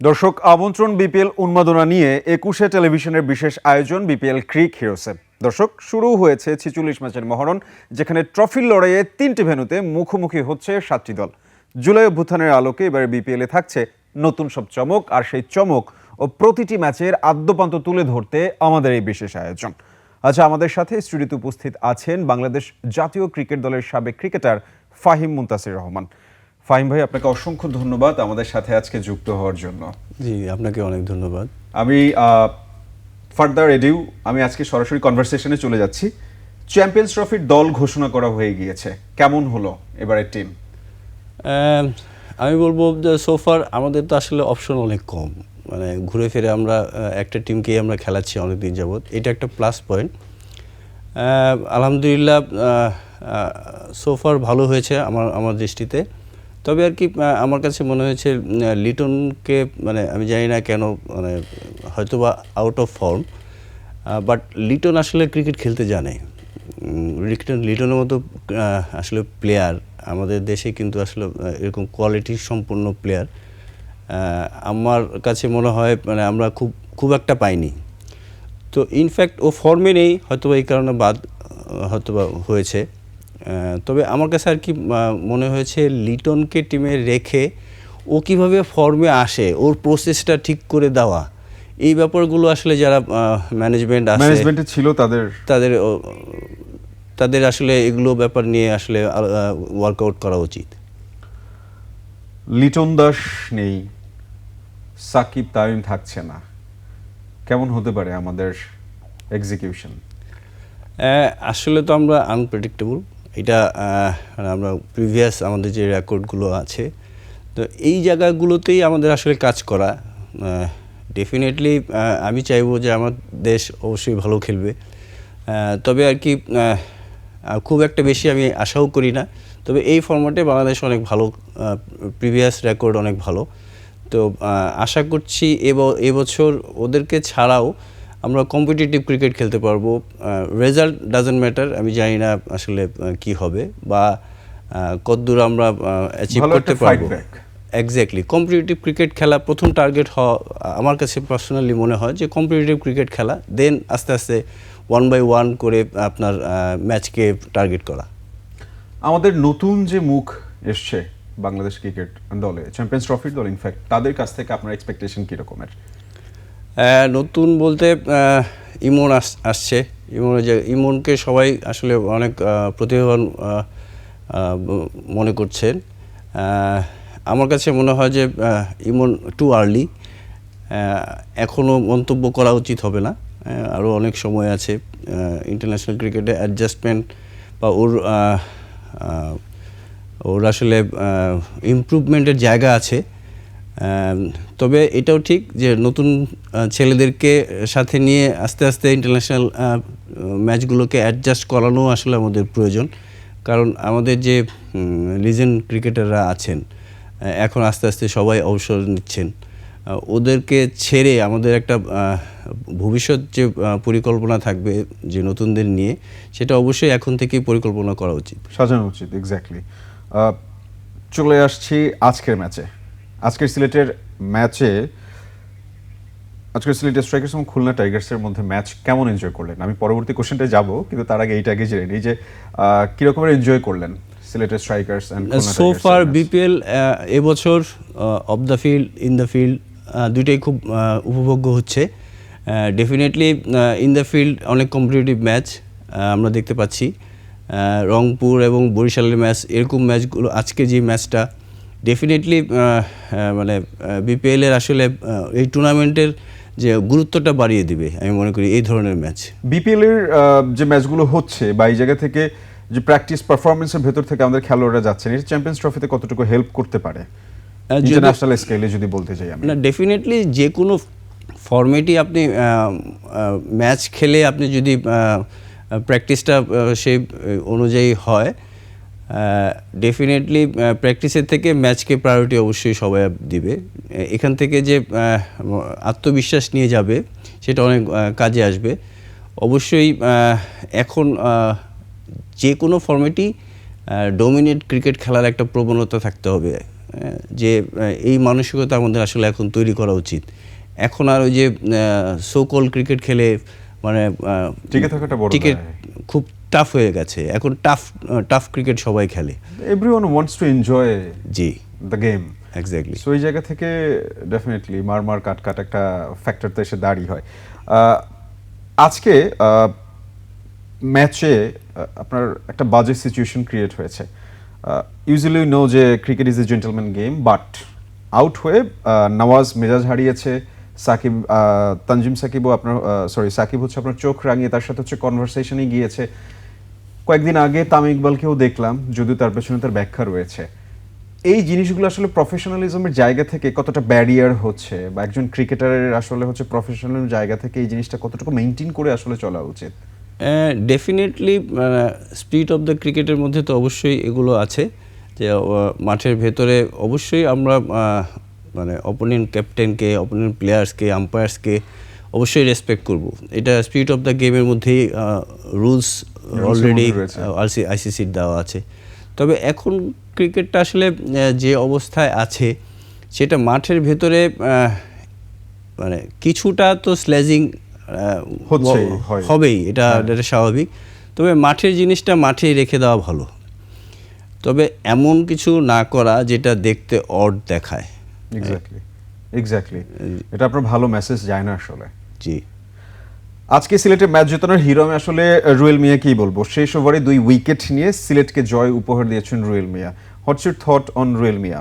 দর্শক, আমন্ত্রণ বিপিএল উন্মাদনা নিয়ে একুশে টেলিভিশনের বিশেষ আয়োজন বিপিএল ক্রিক হিরোসে। দর্শক শুরু হয়েছে ছিচল্লিশ ম্যাচের মহরণ, যেখানে ট্রফির লড়াইয়ে তিনটি ভেন্যুতে মুখোমুখি হচ্ছে সাতটি দল। জুলাই অভ্যুত্থানের আলোকে এবারে বিপিএলে থাকছে নতুন সব চমক, আর সেই চমক ও প্রতিটি ম্যাচের আদ্যপান্ত তুলে ধরতে আমাদের এই বিশেষ আয়োজন। আচ্ছা আমাদের সাথে স্টুডিওতে উপস্থিত আছেন বাংলাদেশ জাতীয় ক্রিকেট দলের সাবেক ক্রিকেটার ফাহিম মুন্তাসির রহমান। ফাহিম ভাই আপনাকে অসংখ্য ধন্যবাদ আমাদের সাথে আজকে যুক্ত হওয়ার জন্য। জি আপনাকে অনেক ধন্যবাদ। আমি ফার্দার এডিউ আমি আজকে সরাসরি কনভারসেশনে চলে যাচ্ছি। চ্যাম্পিয়ন্স ট্রফির দল ঘোষণা করা হয়ে গিয়েছে। কেমন হলো এবারের টিম আমি বলব যে সোফার আমাদের তো আসলে অপশন অনেক কম। মানে ঘুরে ফিরে আমরা একটা টিমকেই আমরা খেলাচ্ছি অনেক দিন যাবৎ। এটা একটা প্লাস পয়েন্ট আলহামদুলিল্লাহ সোফার ভালো হয়েছে আমার আমার দৃষ্টিতে। তবে আর কি আমার কাছে মনে হয়েছে লিটনকে মানে আমি জানি না কেন মানে হয়তো বা out of form but Liton আসলে ক্রিকেট খেলতে জানে। লিটন, লিটনের মতো আসলে প্লেয়ার আমাদের দেশে কিন্তু আসলে এরকম কোয়ালিটি সম্পন্ন প্লেয়ার আমার কাছে মনে হয় মানে আমরা খুব খুব একটা পাইনি। তো ইনফ্যাক্ট ও ফর্মে নেই, হয়তোবা এই কারণে বাদ হয়তো হয়েছে। তবে আমার কাছে আর কি মনে হয়েছে লিটনকে টিমে রেখে ও কীভাবে ফর্মে আসে ওর প্রসেসটা ঠিক করে দেওয়া এই ব্যাপারগুলো আসলে যারা ম্যানেজমেন্ট আছে ম্যানেজমেন্টে ছিল তাদের তাদের তাদের আসলে এগুলো ব্যাপার নিয়ে আসলে ওয়ার্কআউট করা উচিত। লিটন দাস নেই সাকিব তামিম থাকছে না কেমন হতে পারে আমাদের এক্সিকিউশন আসলে তো আমরা আনপ্রেডিক্টেবল এটা মানে আমরা প্রিভিয়াস আমাদের যে রেকর্ডগুলো আছে, তো এই জায়গাগুলোতেই আমাদের আসলে কাজ করা ডেফিনেটলি আমি চাইব যে আমার দেশ অবশ্যই ভালো খেলবে। তবে আর কি খুব একটা বেশি আমি আশাও করি না, তবে এই ফর্ম্যাটে বাংলাদেশ অনেক ভালো প্রিভিয়াস রেকর্ড অনেক ভালো। তো আশা করছি এব- এবছর ওদেরকে ছাড়াও আমরা কম্পিটিটিভ ক্রিকেট খেলতে পারব। রেজাল্ট ডাজেন্ট ম্যাটার আমি জানি না আসলে কি হবে বা কতদূর আমরা অ্যাচিভ করতে পারব। এক্স্যাক্টলি কম্পিটিটিভ ক্রিকেট খেলা প্রথম টার্গেট হওয়া আমার কাছে পার্সোনালি মনে হয় যে কম্পিটিটিভ ক্রিকেট খেলা দেন আস্তে আস্তে ওয়ান বাই ওয়ান করে আপনার ম্যাচকে টার্গেট করা। আমাদের নতুন যে মুখ এসছে বাংলাদেশ ক্রিকেট দলে চ্যাম্পিয়ন্স ট্রফির দল ইনফ্যাক্ট তাদের কাছ থেকে আপনার এক্সপেকটেশন কি রকমের আহ, নতুন বলতে ইমন আস- আসছে। ইমন যে, ইমনকে সবাই আসলে অনেক প্রতিভাবান মনে করছেন। আমার কাছে মনে হয় যে ইমন টু আর্লি এখনও মন্তব্য করা উচিত হবে না। আরও অনেক সময় আছে ইন্টারন্যাশনাল ক্রিকেটে অ্যাডজাস্টমেন্ট বা ওর ওর আসলে ইমপ্রুভমেন্টের জায়গা আছে। তবে এটাও ঠিক যে নতুন ছেলেদেরকে সাথে নিয়ে আস্তে আস্তে ইন্টারন্যাশনাল ম্যাচগুলোকে অ্যাডজাস্ট করানো আসলে আমাদের প্রয়োজন। কারণ আমাদের যে লিজেন্ড ক্রিকেটাররা আছেন এখন আস্তে আস্তে সবাই অবসর নিচ্ছেন। ওদেরকে ছেড়ে আমাদের একটা ভবিষ্যৎ যে পরিকল্পনা থাকবে যে নতুনদের নিয়ে, সেটা অবশ্যই এখন থেকেই পরিকল্পনা করা উচিত। সাজানো উচিত এক্স্যাক্টলি চলে আসছি আজকের ম্যাচে আজকের সিলেটের ম্যাচে আজকের সিলেটের স্ট্রাইকার্স এবং খুলনা টাইগার্সের মধ্যে ম্যাচ কেমন এনজয় করলেন? আমি পরবর্তী কোশ্চেনটায় যাব কিন্তু তার আগে এইটা আগে জেনে নিই যে কিরকমের এনজয় করলেন সিলেটের স্ট্রাইকার্স সো ফার বিপিএল এবছর off the field in the field দুইটাই খুব উপভোগ্য হচ্ছে। ডেফিনেটলি ইন দ্য ফিল্ড অনেক কম্পিটিটিভ ম্যাচ আমরা দেখতে পাচ্ছি। রংপুর এবং বরিশালের ম্যাচ এরকম ম্যাচগুলো আজকে যে ম্যাচটা ডেফিনেটলি মানে বিপিএলের আসলে এই টুর্নামেন্টের যে গুরুত্বটা বাড়িয়ে দিবে আমি মনে করি এই ধরনের ম্যাচ বিপিএল এর যে ম্যাচগুলো হচ্ছে বা এই জায়গা থেকে যে প্র্যাকটিস পারফরমেন্সের ভেতর থেকে আমাদের খেলোয়াড়রা যাচ্ছেন এটা চ্যাম্পিয়ন্স ট্রফিতে কতটুকু হেল্প করতে পারে? ইন্টারন্যাশনাল স্কেলে যদি বলতে চাই আমি। না ডেফিনেটলি যে কোনো ফর্মেটই আপনি ম্যাচ খেলে আপনি যদি প্র্যাকটিসটা সেই অনুযায়ী হয় ডেফিনেটলি প্র্যাকটিসের থেকে ম্যাচকে প্রায়োরিটি অবশ্যই সবাই দিবে। এখান থেকে যে আত্মবিশ্বাস নিয়ে যাবে সেটা অনেক কাজে আসবে। অবশ্যই এখন যে কোনো ফর্মেটই ডোমিনেট ক্রিকেট খেলার একটা প্রবণতা থাকতে হবে। যে এই মানসিকতা আমাদের আসলে এখন তৈরি করা উচিত। এখন আর ওই যে সোকল ক্রিকেট খেলে মানে টিকে থাকাটা বড় টিকে খুব টাফ হয়ে গেছে। এখন টাফ টাফ ক্রিকেট সবাই খেলে। Everyone wants to enjoy ji. The game exactly so এই জায়গা থেকে ডেফিনেটলি মার মার কাট কাট একটা ফ্যাক্টর তো এসে দাঁড়িয়ে হয়। আজকে ম্যাচে আপনার একটা বাজে সিচুয়েশন ক্রিয়েট হয়েছে। ইউজুয়ালি নো যে cricket is a gentleman game but out হয়ে নওয়াজ মেজাজ হারিয়েছে সাকিব তানজিম সাকিবও আপনার সরি সাকিব হচ্ছে আপনার চোখ রাঙিয়ে তার সাথে হচ্ছে কনভারসেশনে গিয়েছে। কয়েকদিন আগে তাম ইকবালকেও দেখলাম, যদিও তার পেছনে তার ব্যাখ্যা রয়েছে। এই জিনিসগুলো আসলে প্রফেশনালিজমের জায়গা থেকে কতটা ব্যারিয়ার হচ্ছে বা একজন ক্রিকেটারের আসলে হচ্ছে প্রফেশনাল জায়গা থেকে এই জিনিসটা কতটুকু মেনটেন করে আসলে চলা উচিত? ডেফিনেটলি স্পিড অফ দ্য ক্রিকেটের মধ্যে তো অবশ্যই এগুলো আছে। যে মাঠের ভেতরে অবশ্যই আমরা মানে অপোনেন্ট ক্যাপ্টেনকে অপোনেন্ট প্লেয়ার্সকে আম্পায়ার্সকে অবশ্যই রেসপেক্ট করব। এটা স্পিড অফ দ্য গেমের মধ্যেই রুলস অলরেডি আইসিসির দেওয়া আছে। তবে এখন ক্রিকেটটা আসলে যে অবস্থায় আছে সেটা মাঠের ভেতরে মানে কিছুটা তো স্ল্যাজিং হবেই এটা এটা স্বাভাবিক। তবে মাঠের জিনিসটা মাঠেই রেখে দেওয়া ভালো। তবে এমন কিছু না করা যেটা দেখতে অড দেখায়। এক্স্যাক্টলি এক্স্যাক্টলি এটা আপনার ভালো মেসেজ যায় না আসলে। জি। আজকে সিলেটে ম্যাচ জেতানোর হিরো আমি আসলে রুয়েল মিয়া কি বলব। শেষ ওভারে দুই উইকেট নিয়ে সিলেটকে জয় উপহার দিয়েছেন Ruel Miah. What's your thought on Ruel Miah?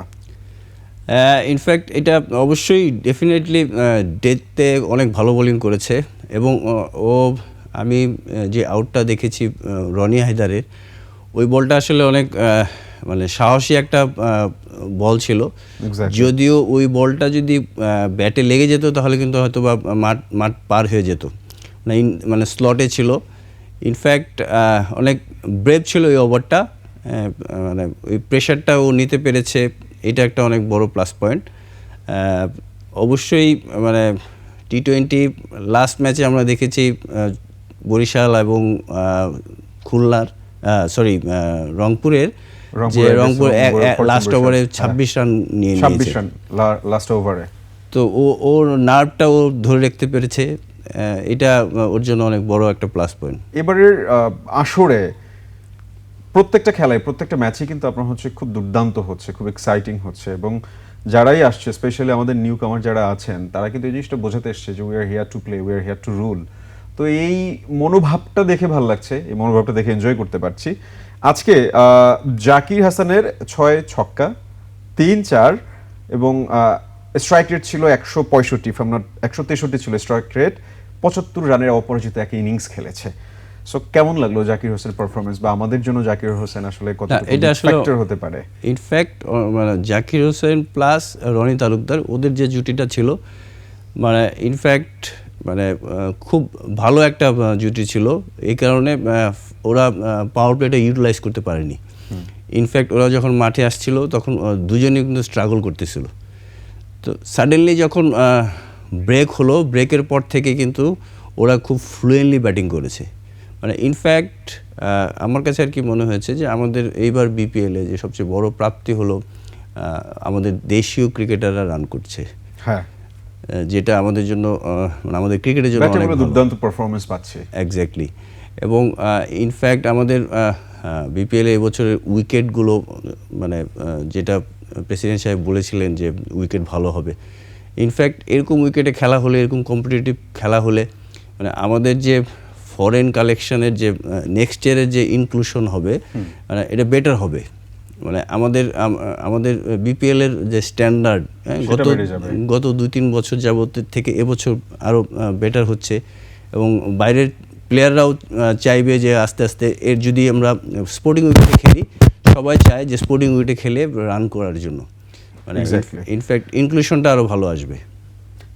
In fact এটা অবশ্যই ডেফিনেটলি ডেতে অনেক ভালো বোলিং করেছে এবং ও, আমি যে আউটটা দেখেছি রনি হায়দারের, ওই বলটা আসলে অনেক মানে সাহসী একটা বল ছিল। যদিও ওই বলটা যদি ব্যাটে লেগে যেত তাহলে কিন্তু হয়তো বা মাঠ মাঠ পার হয়ে যেত। মানে মানে স্লটে ছিল। ইনফ্যাক্ট অনেক ব্রেভ ছিল ওই ওভারটা। মানে ওই প্রেশারটা ও নিতে পেরেছে। এটা একটা অনেক বড় প্লাস পয়েন্ট অবশ্যই মানে টি টোয়েন্টি লাস্ট ম্যাচে আমরা দেখেছি বরিশাল এবং খুলনার সরি রংপুরের। যে রংপুর লাস্ট ওভারে হ্যাঁ। ছাব্বিশ রান নিয়ে ছাব্বিশ রান লাস্ট ওভারে তো ও ওর নার্ভটা ও ধরে রাখতে পেরেছে। এটা ওর জন্য অনেক বড় একটা প্লাস পয়েন্ট এবারের আসরে প্রত্যেকটা খেলায় প্রত্যেকটা ম্যাচে কিন্তু আপনার হচ্ছে খুব দুর্দান্ত হচ্ছে খুব এক্সাইটিং হচ্ছে। এবং যারাই আসছে স্পেশালি আমাদের নিউ কামার যারা আছেন তারা কিন্তু এই জিনিসটা বোঝাতে এসছে যে we are here to play we are here to rule তো এই মনোভাবটা দেখে ভালো লাগছে এই মনোভাবটা দেখে এনজয় করতে পারছি। আজকে জাকির হাসানের ছয় ছক্কা তিন চার এবং স্ট্রাইক রেট ছিল একশো পঁয়ষট্টি ফ্রম নট একশো তেষট্টি ছিল স্ট্রাইক রেট পঁচাত্তর রানের অপরাজিত এক ইনিংস খেলেছে। সো কেমন লাগল জাকির হোসেন পারফরমেন্স বা আমাদের জন্য জাকির হোসেন আসলে কত এটা আসলে ফ্যাক্টর হতে পারে? ইনফ্যাক্ট মানে জাকির হোসেন প্লাস রনি তালুকদার ওদের যে জুটিটা ছিল মানে ইনফ্যাক্ট মানে খুব ভালো একটা জুটি ছিল। এই কারণে ওরা পাওয়ার প্লেটা ইউটিলাইজ করতে পারেনি। ইনফ্যাক্ট ওরা যখন মাঠে আসছিল তখন দুজনেই কিন্তু স্ট্রাগল করতেছিল। তো সাডেনলি যখন ব্রেক হলো ব্রেকের পর থেকে কিন্তু ওরা খুব ফ্লুয়েন্টলি ব্যাটিং করেছে। মানে ইনফ্যাক্ট আমার কাছে আর কি মনে হয়েছে যে আমাদের এইবার বিপিএলে যে সবচেয়ে বড় প্রাপ্তি হলো আমাদের দেশীয় ক্রিকেটাররা রান করছে। হ্যাঁ। যেটা আমাদের জন্য মানে আমাদের ক্রিকেটের জন্য অনেক দুর্দান্ত পারফরমেন্স পাচ্ছে। এক্স্যাক্টলি এবং ইনফ্যাক্ট আমাদের বিপিএল এবছরের উইকেটগুলো মানে যেটা প্রেসিডেন্ট সাহেব বলেছিলেন যে উইকেট ভালো হবে। ইনফ্যাক্ট এরকম উইকেটে খেলা হলে এরকম কম্পিটিটিভ খেলা হলে মানে আমাদের যে ফরেন কালেকশনের যে নেক্সট ইয়ারের যে ইনক্লুশন হবে মানে এটা বেটার হবে। মানে আমাদের আম- আমাদের বিপিএল এর যে স্ট্যান্ডার্ড গত গত দুই তিন বছর যাবত থেকে এবছর আরও বেটার হচ্ছে এবং বাইরের প্লেয়াররাও চাইবে যে আস্তে আস্তে এর যদি আমরা স্পোর্টিং উইকেটে খেলি সবাই চায় যে স্পোর্টিং উইকেটে খেলে রান করার জন্য। মানে ইনফ্যাক্ট ইনক্লুশনটা আরও ভালো আসবে।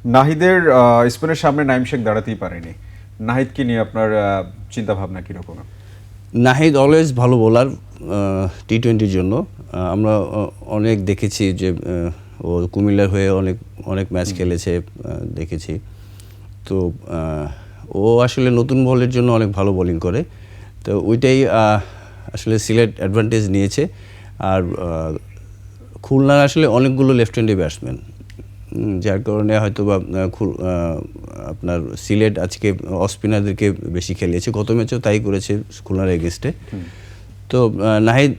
নাহিদের স্পেনের সামনে নাইম শেখ দাঁড়াতেই পারেনি। নাহিদকে নিয়ে আপনার চিন্তা ভাবনা কীরকম? নাহিদ অলওয়েজ ভালো বোলার টি টোয়েন্টির জন্য। আমরা অনেক দেখেছি যে ও কুমিল্লার হয়ে অনেক অনেক ম্যাচ খেলেছে দেখেছি। তো ও আসলে নতুন বলের জন্য অনেক ভালো বোলিং করে। তো ওইটাই আসলে সিলেট অ্যাডভান্টেজ নিয়েছে। আর খুলনার আসলে অনেকগুলো লেফট হ্যান্ডি ব্যাটসম্যান যার কারণে হয়তো বা আপনার সিলেট আজকে অস্পিনারদেরকে বেশি খেলিয়েছে। গত ম্যাচেও তাই করেছে খুলনার এগেনস্টে তো নাহিদ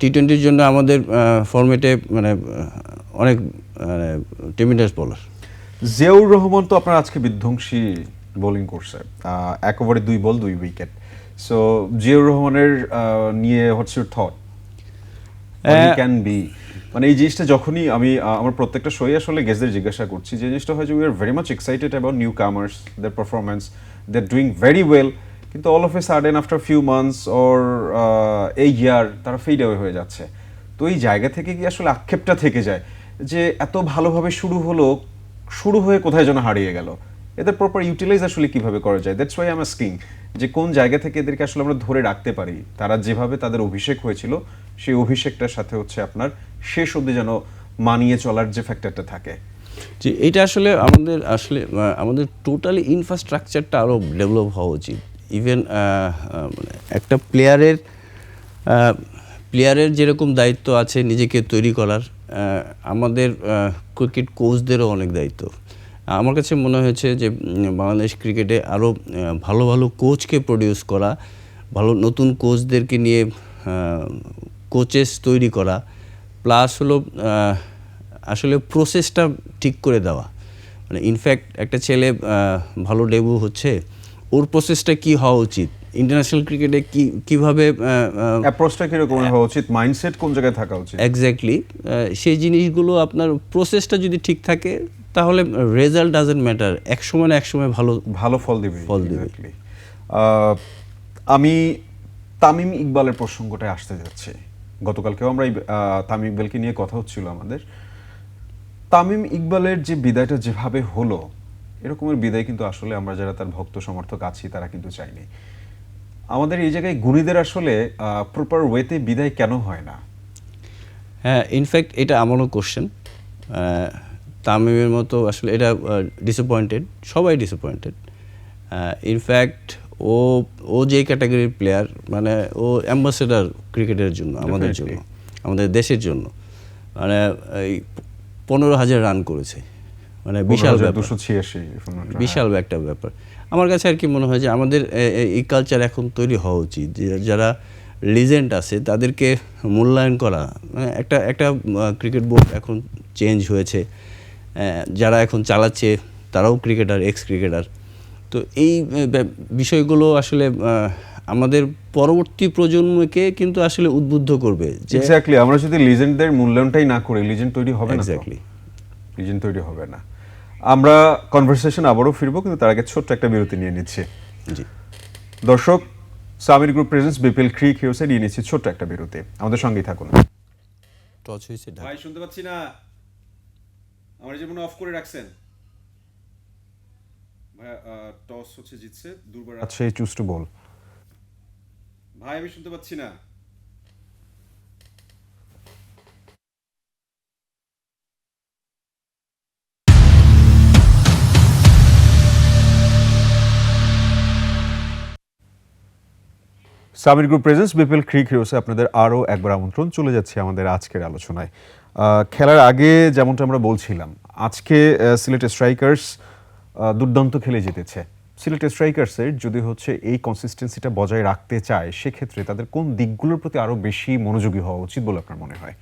টি টোয়েন্টির জন্য আমাদের ফর্মেটে মানে অনেক মানে টেমিটাস বলার জিয়াউর রহমান তো আপনার আজকে বিধ্বংসী বোলিং করছে। এক ওভারে দুই বল দুই উইকেট সো জিয়াউর রহমানের নিয়ে হচ্ছে থট ক্যান বি মানে এই জিনিসটা যখনই আমি আমার প্রত্যেকটা শোয়ে আসলে গেস্টদের জিজ্ঞাসা করছি যে জিনিসটা হয় যে we are very much excited about newcomers there performance they are doing very well কিন্তু all of a sudden after few months or এই ইয়ার তারা ফেড অ্যাওয়ে হয়ে যাচ্ছে। তো এই জায়গা থেকে কি আসলে আক্ষেপটা থেকে যায় যে এত ভালোভাবে শুরু হলো, শুরু হয়ে কোথায় যেন হারিয়ে গেল? এদের প্রপার ইউটিলাইজ আসলে কীভাবে করা যায়? দ্যাটস ওয়াই আম আস্কিং যে কোন জায়গা থেকে এদেরকে আসলে আমরা ধরে রাখতে পারি, তারা যেভাবে তাদের অভিষেক হয়েছিল, সেই অভিষেকটার সাথে হচ্ছে আপনার শেষ অবধি যেন মানিয়ে চলার যে ফ্যাক্টরটা থাকে। যে এটা আসলে আমাদের আসলে আমাদের টোটালি ইনফ্রাস্ট্রাকচারটা আরও ডেভেলপ হওয়া উচিত। ইভেন মানে একটা প্লেয়ারের প্লেয়ারের যেরকম দায়িত্ব আছে নিজেকে তৈরি করার আমাদের ক্রিকেট কোচদেরও অনেক দায়িত্ব। আমার কাছে মনে হয়েছে যে বাংলাদেশ ক্রিকেটে আরও ভালো ভালো কোচকে প্রডিউস করা ভালো নতুন কোচদেরকে নিয়ে কোচেস তৈরি করা প্লাস হলো আসলে প্রসেসটা ঠিক করে দেওয়া। মানে ইনফ্যাক্ট একটা ছেলে ভালো ডেবু হচ্ছে ওর প্রসেসটা কি হওয়া উচিত? ইন্টারন্যাশনাল ক্রিকেটে কি কীভাবে অ্যাপ্রোচটা কীরকম হওয়া উচিত? মাইন্ডসেট কোন জায়গায় থাকা উচিত? এক্স্যাক্টলি সেই জিনিসগুলো আপনার প্রসেসটা যদি ঠিক থাকে তাহলে রেজাল্ট ডাজেন্ট ম্যাটার এক সময় না এক সময় ভালো ভালো ফল দিবে। ফল দিবে। আমি তামিম ইকবালের প্রসঙ্গটায় আসতে যাচ্ছি। গতকালকেও আমরা তামিম ইকবালকে নিয়ে কথা হচ্ছিল আমাদের। তামিম ইকবালের যে বিদায়টা যেভাবে হলো এরকমের বিদায় কিন্তু আসলে আমরা যারা তার ভক্ত সমর্থক আছি তারা কিন্তু চাইনি। আমাদের এই জায়গায় গুণীদের আসলে প্রপার ওয়েতে বিদায় কেন হয় না? হ্যাঁ ইনফ্যাক্ট এটা আমারও কোশ্চেন তামিমের মতো আসলে এটা ডিসঅ্যাপয়েন্টেড সবাই ডিসঅ্যাপয়েন্টেড ইনফ্যাক্ট ও ও যে ক্যাটাগরির প্লেয়ার মানে ও অ্যাম্বাসেডার ক্রিকেটের জন্য আমাদের জন্য আমাদের দেশের জন্য মানে এই পনেরো হাজার রান করেছে। মানে বিশাল ব্যাপার। দুশো ছিয়াশি বিশাল একটা ব্যাপার। আমার কাছে আর কি মনে হয় যে আমাদের এই কালচার এখন তৈরি হওয়া উচিত। যারা লিজেন্ড আছে তাদেরকে মূল্যায়ন করা মানে একটা একটা ক্রিকেট বোর্ড এখন চেঞ্জ হয়েছে। যারা এখন চালাচ্ছে তারাও ক্রিকেটার এক্স ক্রিকেটার তো এই বিষয়গুলো আসলে আমাদের পরবর্তী প্রজন্মকে কিন্তু আসলে উদ্বুদ্ধ করবে এক্স্যাক্টলি আমরা যদি লিজেন্ডদের মূল্যায়নটাই না করি লিজেন্ড তৈরি হবে না এক্স্যাক্টলি লিজেন্ড তৈরি হবে না। আমরা কনভারসেশন আবারও ফিরবো কিন্তু তার আগে ছোট্ট একটা বিরতি নিয়ে নিচ্ছি। জি। দর্শক Samir group presents BPL crick হিরোসে নিয়ে নিচ্ছি ছোট্ট একটা বিরতি। আমাদের সঙ্গেই থাকুন। টচ হয়েছে ভাই শুনতে পাচ্ছি না। আমার যেমন অফ করে রাখছেন। ভাই টস হচ্ছে জিতছে দুর্বার আচ্ছা চুজ টু বল ভাই আমি শুনতে পাচ্ছি না। Samir group presents BPL crick হিরোসে আপনাদের আরও একবার আমন্ত্রণ। চলে যাচ্ছে আমাদের আজকের আলোচনায়। খেলার আগে যেমনটা আমরা বলছিলাম, আজকে সিলেট স্ট্রাইকার্স দুর্দান্ত খেলে জিতেছে। সিলেট স্ট্রাইকার্সের যদি হচ্ছে এই কনসিস্টেন্সিটা বজায় রাখতে চায়, সেক্ষেত্রে তাদের কোন দিকগুলোর প্রতি আরও বেশি মনোযোগী হওয়া উচিত বলে আপনার মনে হয়?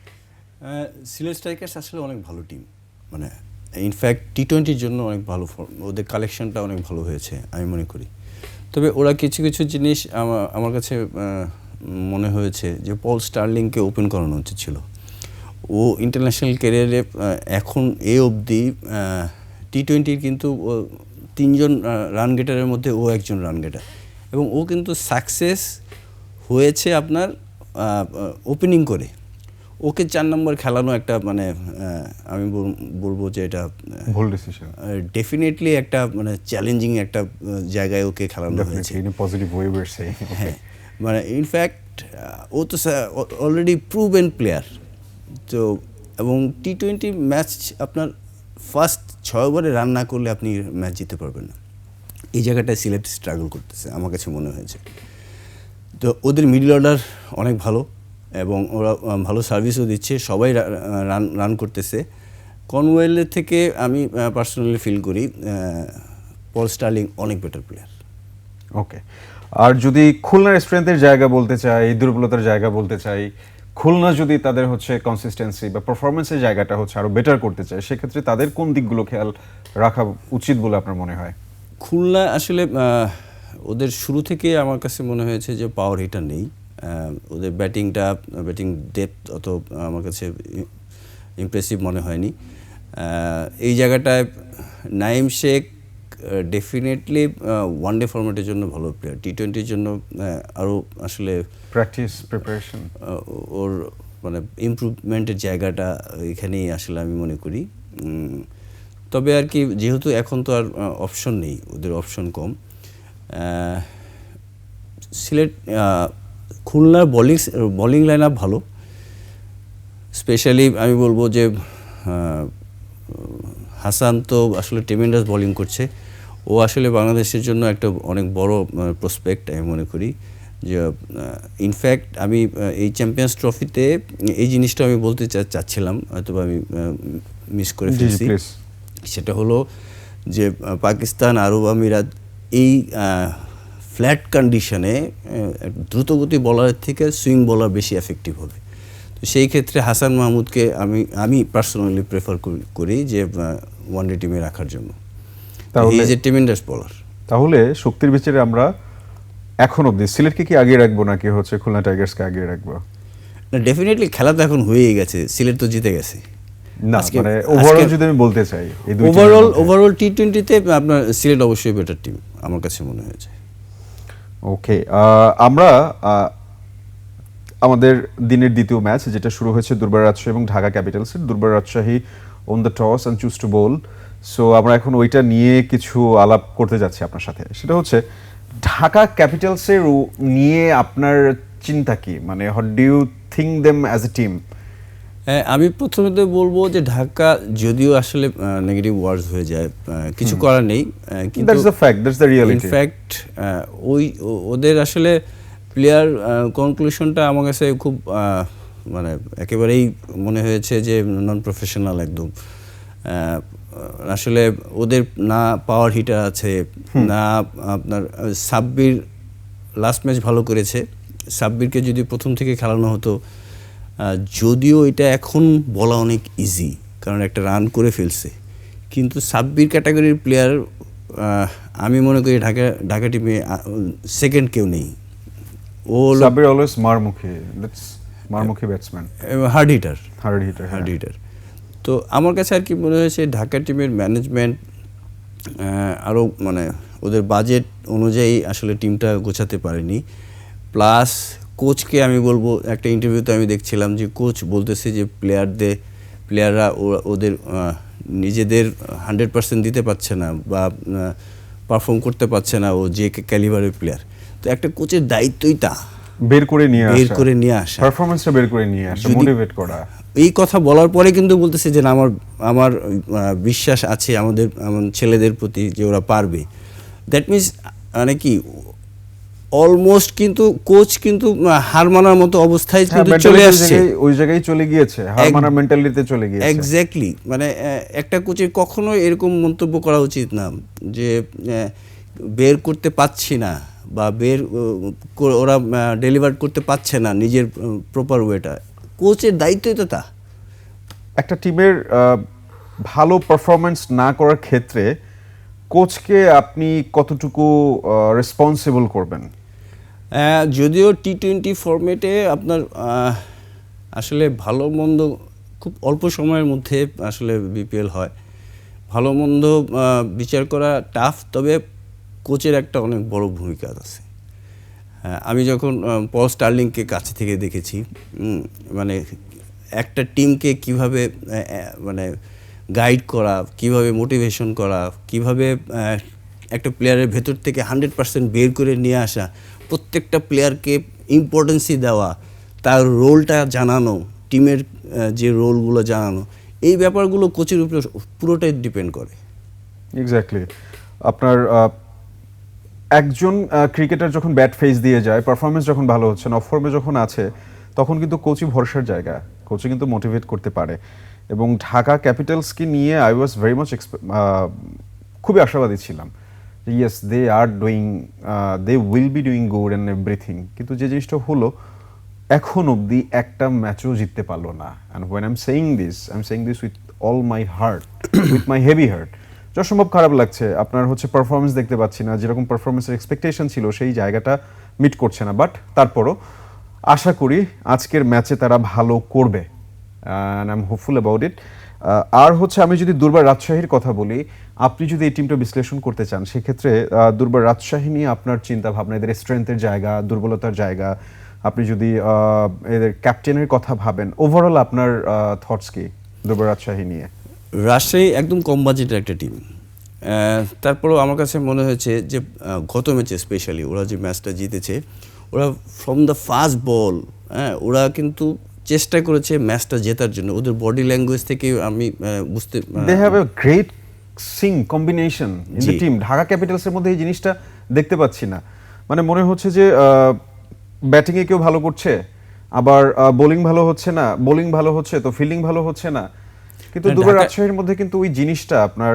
সিলেট স্ট্রাইকার্স আসলে অনেক ভালো টিম মানে ইনফ্যাক্ট টি টোয়েন্টির জন্য অনেক ভালো ওদের কালেকশনটা অনেক ভালো হয়েছে, আমি মনে করি। তবে ওরা কিছু কিছু জিনিস আমার কাছে মনে হয়েছে যে পল স্টার্লিংকে ওপেন করানো উচিত ছিল। ও ইন্টারন্যাশনাল ক্যারিয়ারে এখন এ অবধি টি টোয়েন্টির কিন্তু তিনজন রান গেটারের মধ্যে ও একজন রান গেটার এবং ও কিন্তু সাকসেস হয়েছে আপনার ওপেনিং করে। ওকে চার নম্বর খেলানো একটা মানে আমি বলব যে এটা ভুল ডিসিশন ডেফিনেটলি একটা মানে চ্যালেঞ্জিং একটা জায়গায় ওকে খেলানো হয়েছে। ইন পজিটিভ ওয়ে হ্যাঁ মানে ইনফ্যাক্ট ও তো অলরেডি প্রুভেন প্লেয়ার তো, এবং টি টোয়েন্টি ম্যাচ আপনার ফার্স্ট ছয় ওভারে রান না করলে আপনি ম্যাচ জিততে পারবেন না। এই জায়গাটায় সিলেট স্ট্রাগল করতেছে, আমার কাছে মনে হয়েছে। তো ওদের মিডল অর্ডার অনেক ভালো, এবং ওরা ভালো সার্ভিসও দিচ্ছে, সবাই রান রান করতেছে। কনওয়েলের থেকে আমি পার্সোনালি ফিল করি পল স্টার্লিং অনেক বেটার প্লেয়ার ওকে আর যদি খুলনার স্ট্রেংথের জায়গা বলতে চাই, দুর্বলতার জায়গা বলতে চাই খুলনা যদি তাদের হচ্ছে কনসিস্টেন্সি বা পারফরমেন্সের জায়গাটা হচ্ছে আরও বেটার করতে চায়, সেক্ষেত্রে তাদের কোন দিকগুলো খেয়াল রাখা উচিত বলে আপনার মনে হয়? খুলনা আসলে ওদের শুরু থেকে আমার কাছে মনে হয়েছে যে পাওয়ার হিটার নেই। ওদের ব্যাটিংটা ব্যাটিং ডেপথ অত আমার কাছে ইমপ্রেসিভ মনে হয়নি। এই জায়গাটায় Naim Sheikh definitely one day ফরম্যাটের জন্য ভালো প্লেয়ার টি টোয়েন্টির জন্য আরও আসলে প্র্যাকটিস প্রিপারেশন ওর মানে ইমপ্রুভমেন্টের জায়গাটা এখানেই আসলে আমি মনে করি। তবে আর কি যেহেতু এখন তো আর অপশন নেই ওদের অপশন কম। সিলেট খুলনার বোলিং বোলিং লাইন আপ ভালো। স্পেশালি আমি বলব যে হাসান তো আসলে টেমেন্ডাস বোলিং করছে। ও আসলে বাংলাদেশের জন্য একটা অনেক বড় প্রসপেক্ট আমি মনে করি। যে ইনফ্যাক্ট আমি এই চ্যাম্পিয়ন্স ট্রফিতে এই জিনিসটা আমি বলতে চা- চাচ্ছিলাম হয়তো আমি মিস করে ফেলছি। সেটা হলো যে পাকিস্তান আরব আমিরাত এই ফ্ল্যাট কন্ডিশনে দ্রুতগতি বলারের থেকে সুইং বলার বেশি এফেক্টিভ হবে। তো সেই ক্ষেত্রে হাসান মাহমুদকে আমি আমি পার্সোনালি প্রেফার করি যে ওয়ান ডে টিমে রাখার জন্য। তাহলে- ইজ এ টিমেন্ডাস বলার তাহলে শক্তির বিচারে আমরা এখন অবধি সিলেটকে কি আগিয়ে রাখব নাকি হচ্ছে খুলনা টাইগার্সকে আগিয়ে রাখব? না ডেফিনেটলি খেলা তো এখন হয়েই গেছে সিলেট তো জিতে গেছে। না মানে ওভারঅল যদি আমি বলতে চাই এই ওভারঅল ওভারঅল টি টোয়েন্টিতে আপনার সিলেট অবশ্যই বেটার টিম আমার কাছে মনে হয়েছে। ওকে আমরা আমাদের দিনের দ্বিতীয় ম্যাচ যেটা শুরু হয়েছে দুর্বার রাজশাহী এবং ঢাকা ক্যাপিটালসের দুর্বার Rajshahi on the toss and choose to bowl so আমরা এখন ওইটা নিয়ে কিছু আলাপ করতে যাচ্ছি আপনার সাথে। সেটা হচ্ছে ঢাকা ক্যাপিটালসের নিয়ে আপনার চিন্তা কি? মানে what do you think them as a team আমি প্রথমে তো বলব যে ঢাকা যদিও আসলে নেগেটিভ ওয়ার্ডস হয়ে যায় কিছু করার নেই কিন্তু that's the fact that's the reality in fact ওই ওদের আসলে প্লেয়ার কনক্লুশনটা আমার কাছে খুব মানে একেবারেই মনে হয়েছে যে নন প্রফেশনাল একদম। আসলে ওদের না পাওয়ার হিটার আছে না আপনার সাব্বির লাস্ট ম্যাচ ভালো করেছে। সাব্বিরকে যদি প্রথম থেকে খেলানো হতো যদিও এটা এখন বলা অনেক ইজি কারণ একটা রান করে ফেলছে। কিন্তু সাব্বির ক্যাটাগরির প্লেয়ার আমি মনে করি ঢাকা ঢাকা টিমে সেকেন্ড কেউ নেই। ও সাবির অলওয়েজ মারমুখী মারমুখী batsman hard hitter hard hitter hard hitter তো আমার কাছে আর কি মনে হয়েছে ঢাকা টিমের ম্যানেজমেন্ট আরও মানে ওদের বাজেট অনুযায়ী আসলে টিমটা গোছাতে পারেনি। প্লাস কোচকে আমি বলব একটা ইন্টারভিউতে আমি দেখছিলাম যে কোচ বলতেছে যে প্লেয়ারদের প্লেয়াররা ওদের নিজেদের হান্ড্রেড পার্সেন্ট দিতে পারছে না বা পারফর্ম করতে পারছে না ও যে ক্যালিবারের প্লেয়ার তো একটা কোচের দায়িত্বই তা। বের করে নিয়ে আসা। বের করে নিয়ে আসা। পারফরম্যান্সটা বের করে নিয়ে আসা মোটিভেট করা। এই কথা বলার পরে কিন্তু বলতেছে যে না আমার আমার বিশ্বাস আছে আমাদের আমার ছেলেদের প্রতি যে ওরা পারবে। দ্যাট মিনস মানে কি অলমোস্ট কিন্তু কোচ কিন্তু হার মানার মতো অবস্থায় হ্যাঁ, কিন্তু চলে আসছে। ওই জায়গায় চলে গিয়েছে হার মানার মেন্টালিটিতে চলে গিয়েছে। এক্স্যাক্টলি মানে একটা কোচের কখনো এরকম মন্তব্য করা উচিত না যে বের করতে পাচ্ছি না বা বের ওরা ডেলিভার করতে পারছে না নিজের প্রপার ওয়েটা কোচের দায়িত্বই তো তা। একটা টিমের ভালো পারফরমেন্স না করার ক্ষেত্রে কোচকে আপনি কতটুকু রেসপন্সিবল করবেন? যদিও টি টোয়েন্টি ফরম্যাটে আপনার আসলে ভালো মন্দ খুব অল্প সময়ের মধ্যে আসলে বিপিএল হয়। ভালো মন্দ বিচার করা টাফ তবে কোচের একটা অনেক বড় ভূমিকা আছে। আমি যখন পল স্টার্লিংকে কাছে থেকে দেখেছি মানে একটা টিমকে কীভাবে মানে গাইড করা, কীভাবে মোটিভেশন করা, কীভাবে একটা প্লেয়ারের ভেতর থেকে হান্ড্রেড পার্সেন্ট বের করে নিয়ে আসা, প্রত্যেকটা প্লেয়ারকে ইম্পর্টেন্সই দেওয়া, তার রোলটা জানানো টিমের যে রোলগুলো জানানো, এই ব্যাপারগুলো কোচের উপরে পুরোটাই ডিপেন্ড করে। এক্স্যাক্টলি আপনার একজন ক্রিকেটার যখন ব্যাট ফেস দিয়ে যায় পারফরমেন্স যখন ভালো হচ্ছে না ফর্মে যখন আছে, তখন কিন্তু কোচই ভরসার জায়গা। কোচই কিন্তু মোটিভেট করতে পারে। এবং ঢাকা ক্যাপিটালসকে নিয়ে আই ওয়াজ ভেরি মাচ খুবই আশাবাদী ছিলাম। Yes they are doing they will be doing good and everything কিন্তু যে জিনিসটা হলো, এখন অবধি একটা ম্যাচও জিততে পারল না। And when I am saying this I am saying this with all my heart with my heavy heart যসম্ভব খারাপ লাগছে। আপনার হচ্ছে পারফরমেন্স দেখতে পাচ্ছি না, যেরকম পারফরমেন্সের এক্সপেকটেশন ছিল, সেই জায়গাটা মিট করছে না। বাট তারপরও আশা করি আজকের ম্যাচে তারা ভালো করবে। And I am hopeful about it আর হচ্ছে আমি যদি দুর্বার রাজশাহীর কথা বলি, আপনি যদি এই টিমটা বিশ্লেষণ করতে চান, সেক্ষেত্রে দুর্বার রাজশাহী নিয়ে আপনার চিন্তা ভাবনা এদের স্ট্রেংথের জায়গা, দুর্বলতার জায়গা, আপনি যদি এদের ক্যাপ্টেনের কথা ভাবেন ওভারঅল আপনার থটস কি দুর্বার রাজশাহী নিয়ে? রাজশাহী একদম কম বাজেটের একটা টিম তারপরেও আমার কাছে মনে হয়েছে যে গত ম্যাচে স্পেশালি ওরা যে ম্যাচটা জিতেছে ওরা ফ্রম দ্য ফার্স্ট বল হ্যাঁ ওরা কিন্তু চেষ্টা করেছে ম্যাচটা জেতার জন্য। ওদের বডি ল্যাঙ্গুয়েজ থেকে আমি বুঝতে they have a great sing combination in the team Dhaka ক্যাপিটালসের মধ্যে এই জিনিসটা দেখতে পাচ্ছি না। মানে মনে হচ্ছে যে ব্যাটিংয়ে কেউ ভালো করছে আবার বোলিং ভালো হচ্ছে না বোলিং ভালো হচ্ছে তো ফিল্ডিং ভালো হচ্ছে না। কিন্তু দুবার রাজশাহীর মধ্যে কিন্তু ওই জিনিসটা আপনার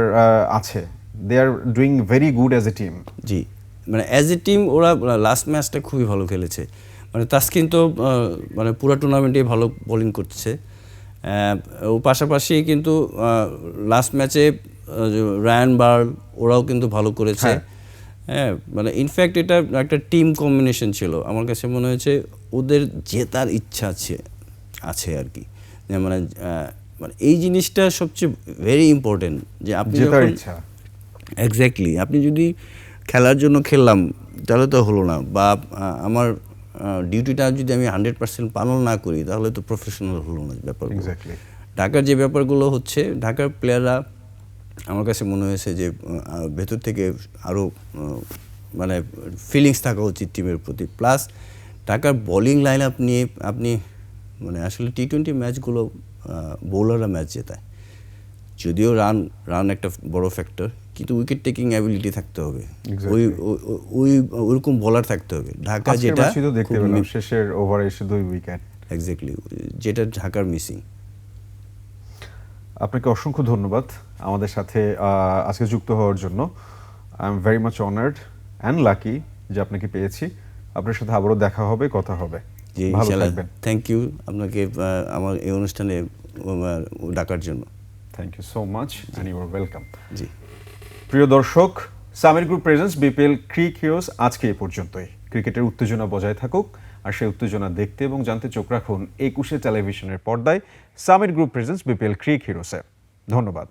আছে। They are doing very good as a team ji. মানে অ্যাজ এ টিম ওরা লাস্ট ম্যাচটা খুবই ভালো খেলেছে। মানে তাসকিন তো মানে পুরো টুর্নামেন্টে ভালো বোলিং করছে। ও পাশাপাশি কিন্তু লাস্ট ম্যাচে রায়ান বার্ল ওরাও কিন্তু ভালো করেছে। হ্যাঁ। হ্যাঁ মানে ইনফ্যাক্ট এটা একটা টিম কম্বিনেশন ছিল। আমার কাছে মনে হয়েছে ওদের জেতার ইচ্ছা আছে আছে আর কি। মানে মানে এই জিনিসটা সবচেয়ে ভেরি ইম্পর্টেন্ট যে আপনি যখন- এক্স্যাক্টলি আপনি যদি খেলার জন্য খেললাম তাহলে তো হলো না। বা আমার ডিউটিটা যদি আমি হান্ড্রেড পার্সেন্ট পালন না করি তাহলে তো প্রফেশনাল হলো না ব্যাপার ঢাকার যে ব্যাপারগুলো হচ্ছে ঢাকার প্লেয়াররা আমার কাছে মনে হয়েছে যে ভেতর থেকে আরও মানে ফিলিংস থাকা উচিত টিমের প্রতি। প্লাস ঢাকার বোলিং লাইন আপ নিয়ে আপনি মানে আসলে টি টোয়েন্টি ম্যাচগুলো বোলাররা ম্যাচ জেতায়। যদিও রান রান একটা বড় ফ্যাক্টর কিন্তু উইকেট টেকিং অ্যাবিলিটি থাকতে হবে। ওই ওই- ওইরকম বলার থাকতে হবে। ঢাকা যেটা দেখতে পেলাম শেষের ওভারে এসে দুই উইকেট এক্স্যাক্টলি যেটা ঢাকার মিসিং আপনাকে অসংখ্য ধন্যবাদ আমাদের সাথে আজকে যুক্ত হওয়ার জন্য। I am very much honoured and lucky যে আপনাকে পেয়েছি। আপনার সাথে আবারও দেখা হবে কথা হবে। জি থাকবেন। থ্যাংক ইউ আপনাকে আমার এই অনুষ্ঠানে ডাকার জন্য। Thank you so much and you are welcome জি। প্রিয় দর্শক Samir group presents BPL crick heroes আজকে এ পর্যন্তই। ক্রিকেটের উত্তেজনা বজায় থাকুক আর সেই উত্তেজনা দেখতে এবং জানতে চোখ রাখুন একুশে টেলিভিশনের পর্দায় Samir group presents BPL crick হিরোসে ধন্যবাদ।